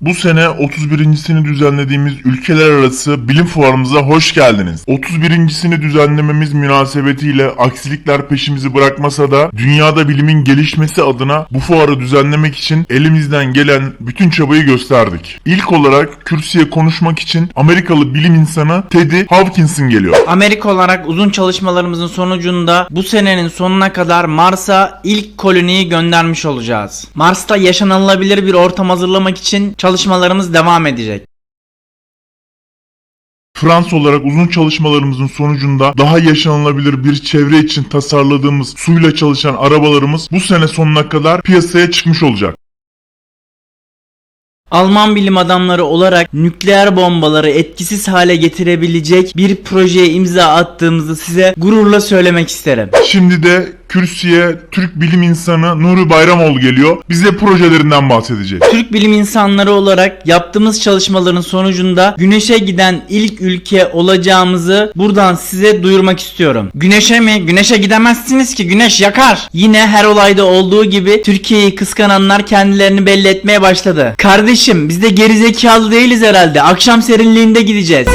Bu sene 31.sini düzenlediğimiz ülkeler arası bilim fuarımıza hoş geldiniz. 31.sini düzenlememiz münasebetiyle aksilikler peşimizi bırakmasa da dünyada bilimin gelişmesi adına bu fuarı düzenlemek için elimizden gelen bütün çabayı gösterdik. İlk olarak kürsüye konuşmak için Amerikalı bilim insanı Teddy Hawkinson geliyor. Amerika olarak uzun çalışmalarımızın sonucunda bu senenin sonuna kadar Mars'a ilk koloniyi göndermiş olacağız. Mars'ta yaşanılabilir bir ortam hazırlamak için çalışmalarımız devam edecek. Fransa olarak uzun çalışmalarımızın sonucunda daha yaşanılabilir bir çevre için tasarladığımız suyla çalışan arabalarımız bu sene sonuna kadar piyasaya çıkmış olacak. Alman bilim adamları olarak nükleer bombaları etkisiz hale getirebilecek bir projeye imza attığımızı size gururla söylemek isterim. Şimdi de kürsüye Türk bilim insanı Nuri Bayramoğlu geliyor. Bize projelerinden bahsedecek. Türk bilim insanları olarak yaptığımız çalışmaların sonucunda Güneş'e giden ilk ülke olacağımızı buradan size duyurmak istiyorum. Güneş'e mi? Güneş'e gidemezsiniz ki Güneş yakar. Yine her olayda olduğu gibi Türkiye'yi kıskananlar kendilerini belli etmeye başladı. Kardeşim biz de gerizekalı değiliz herhalde. Akşam serinliğinde gideceğiz.